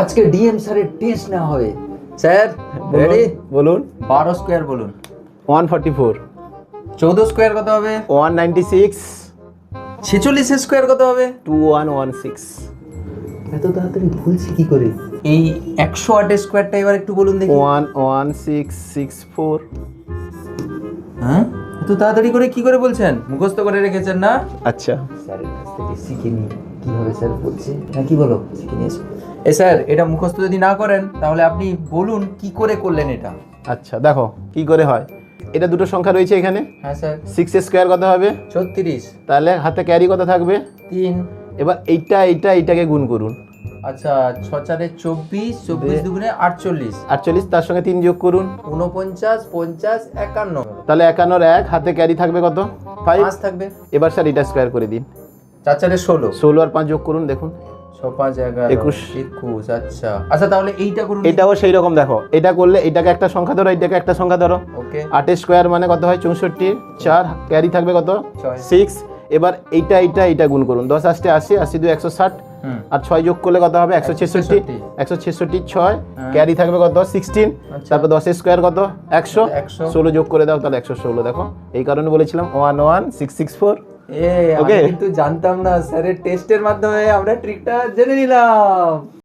আজকে ডিএম স্যারের টেস্ট নেওয়া হবে। স্যার রেডি বলুন। বারো স্কোয়ার বলুন। ওয়ান ফর্টি ফোর চৌদ্দ স্কোয়ার কত হবে? ওয়ান নাইনটি সিক্স ছেচল্লিশ স্কোয়ার কত হবে? টু ওয়ান ওয়ান সিক্স এত তাড়াতাড়ি ভুলছি কি করে? এই একশো আটের স্কোয়ারটা এবার একটু বলুন দেখি। One one six six four হ্যাঁ? এত তাড়াতাড়ি করে কি করে বলছেন? মুখস্থ করে রেখেছেন না? আচ্ছা। স্যারের কাছ থেকে শিখে নিই কীভাবে স্যার বলছি? হ্যাঁ কি বলো? শিখে নিয়ে এসো। এ স্যার এটা মুখস্থ যদি না করেন তাহলে আপনি বলুন কি করে করলেন এটা। আচ্ছা দেখো কি করে হয়? এটা দুটো সংখ্যা রয়েছে এখানে। হ্যাঁ স্যার সিক্স স্কোয়ার কত হবে? ছত্রিশ। তাহলে হাতে ক্যারি কত থাকবে? তিন। এবার এইটা এইটা এইটাকে গুণ করুন। আচ্ছা ছ চারে চব্বিশ চব্বিশ দুগুণে আটচল্লিশ। আটচল্লিশ তার সঙ্গে তিন যোগ করুন। উনপঞ্চাশ পঞ্চাশ একান্ন। তাহলে একান্নর এক হাতে ক্যারি থাকবে কত? ফাইভ থাকবে। এবার স্যার এটা স্কোয়ার করে দিন। চার চারে ষোলো। ষোলো আর পাঁচ যোগ করুন দেখুন। একুশ। একুশ আচ্ছা। আচ্ছা তাহলে এইটা করুন। এটাও সেই রকম দেখো। এটা করলে এটাকে একটা সংখ্যা ধরো এটাকে একটা সংখ্যা ধরো। ওকে। আটের স্কোয়ার মানে কত হয়? চৌষট্টি। চার ক্যারি থাকবে কত? সিক্স। এবার এইটা এইটা এইটা গুণ করুন। দশ আশি আশি একশো ষাট। আর ছয় যোগ করলে কত হবে? একশো ছেষট্টি। একশো ছেষট্টি ছয়। হ্যাঁ। ক্যারি থাকবে কত? সিক্সটিন। আচ্ছা। তারপর দশের স্কোয়ার কত? একশো। একশো। ষোলো যোগ করে দাও তাহলে একশো ষোলো দেখো। এই কারণে বলেছিলাম one one six six four. এ আমি. কিন্তু জানতাম না স্যারের টেস্টের মাধ্যমে আমরা ট্রিকটা জেনে নিলাম